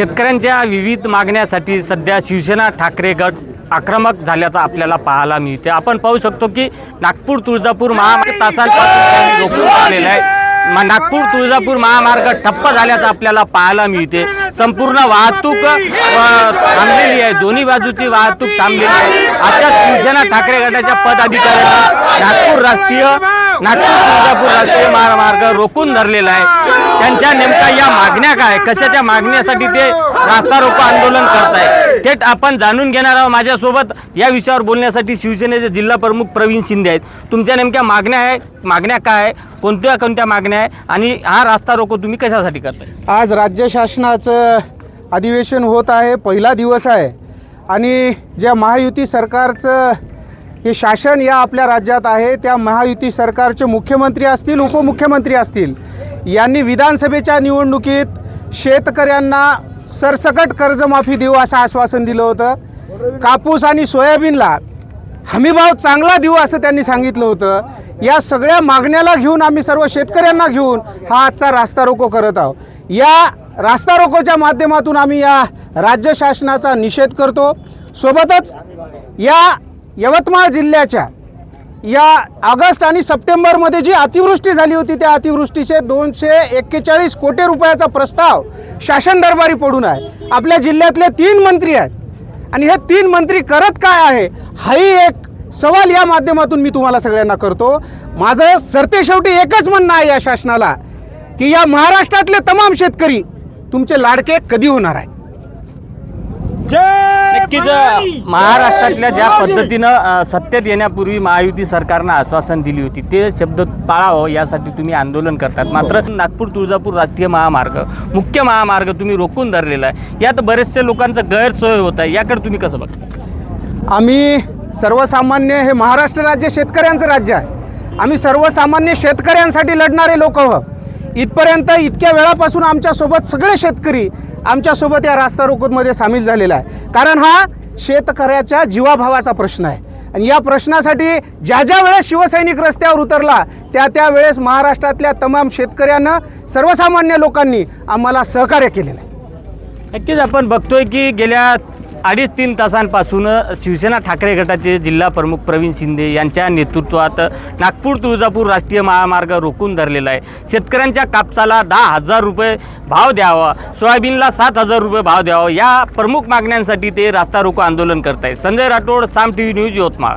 शेतकऱ्यांच्या विविध मागण्यासाठी सध्या शिवसेना ठाकरे गट आक्रमक झाल्याचं आपल्याला पाहायला मिळते. आपण पाहू शकतो की नागपूर तुळजापूर महामार्ग तासांपासून त्यांनी रोखून आलेला आहे नागपूर तुळजापूर महामार्ग ठप्प झाल्याचं आपल्याला पाहायला मिळते. संपूर्ण वाहतूक थांबलेली आहे. दोन्ही बाजूची वाहतूक थांबलेली आहे. आता शिवसेना ठाकरे गटाच्या पदाधिकाऱ्यांनी नागपूर राष्ट्रीय नागपूर तुळजापूर राष्ट्रीय महामार्ग रोखून धरलेला आहे. त्यांच्या नेमका या मागण्या काय? कशाच्या मागण्यासाठी ते रास्ता रोको आंदोलन करताय? थेट आपण जाणून घेणार आहोत माझ्यासोबत. या विषयावर बोलण्यासाठी शिवसेनेचे जिल्हा प्रमुख प्रवीण शिंदे आहेत. तुमच्या नेमक्या मागण्या आहे मागण्या काय आहे? कोणत्या कोणत्या मागण्या आहे? आणि हा रास्ता रोको तुम्ही कशासाठी करताय? आज राज्य शासनाचं अधिवेशन होत आहे. पहिला दिवस आहे. आणि ज्या महायुती सरकारचं हे शासन या आपल्या राज्यात आहे. त्या महायुती सरकारचे मुख्यमंत्री असतील उपमुख्यमंत्री असतील. यांनी विधानसभेच्या निवडणुकीत शेतकऱ्यांना सरसकट कर्जमाफी देऊ असं आश्वासन दिलं होतं. कापूस आणि सोयाबीनला हमीभाव चांगला देऊ असं त्यांनी सांगितलं होतं. या सगळ्या मागण्याला घेऊन आम्ही सर्व शेतकऱ्यांना घेऊन हा आजचा रास्ता रोको करत आहोत. या रास्ता रोकोच्या माध्यमातून आम्ही या राज्य शासनाचा निषेध करतो. सोबतच या यवतमाळ जिल्ह्याच्या या ऑगस्ट आणि सप्टेंबरमध्ये जी अतिवृष्टी झाली होती त्या अतिवृष्टीचे दोनशे एक्केचाळीस कोटी रुपयाचा प्रस्ताव शासन दरबारी पडून आहे. आपल्या जिल्ह्यातले तीन मंत्री आहेत. आणि हे तीन मंत्री करत काय आहे हाही एक सवाल या माध्यमातून मी तुम्हाला सगळ्यांना करतो. माझं सरते शेवटी एकच म्हणणं आहे या शासनाला की या महाराष्ट्रातले तमाम शेतकरी तुमचे लाडके कधी होणार आहे नक्कीच महाराष्ट्रातल्या ज्या पद्धतीनं अ, सत्तेत येण्यापूर्वी महायुती सरकारनं आश्वासन दिली होती ते शब्द पाळावं यासाठी तुम्ही आंदोलन करतात. मात्र नागपूर तुळजापूर राष्ट्रीय महामार्ग मुख्य महामार्ग तुम्ही रोखून धरलेला आहे. यात बरेचसे लोकांचं गैरसोय होत आहे. याकडे तुम्ही कसं बघता? आम्ही सर्वसामान्य हे महाराष्ट्र राज्य शेतकऱ्यांचं राज्य आहे. आम्ही सर्वसामान्य शेतकऱ्यांसाठी लढणारे लोक आहोत. इथपर्यंत इतक्या वेळापासून आमच्यासोबत सगळे शेतकरी आमच्यासोबत या रास्ता रोकोमध्ये सामील झालेला आहे. कारण हा शेतकऱ्याच्या जीवाभावाचा प्रश्न आहे. आणि या प्रश्नासाठी ज्या ज्या वेळेस शिवसैनिक रस्त्यावर उतरला त्या त्या वेळेस महाराष्ट्रातल्या तमाम शेतकऱ्यांना सर्वसामान्य लोकांनी आम्हाला सहकार्य केलेलं आहे. नक्कीच आपण बघतोय की गेल्या अडीच तीन तासांपासून शिवसेना ठाकरे गटाचे जिल्हा प्रमुख प्रवीण शिंदे यांच्या नेतृत्वात नागपूर तुळजापूर राष्ट्रीय महामार्ग रोखून धरलेला आहे. शेतकऱ्यांच्या कापसाला दहा हजार रुपये भाव द्यावा सोयाबीनला सात हजार रुपये भाव द्यावा या प्रमुख मागण्यांसाठी ते रास्ता रोको आंदोलन करत आहे Sanjay Rathod Saam T V news Yavatmal.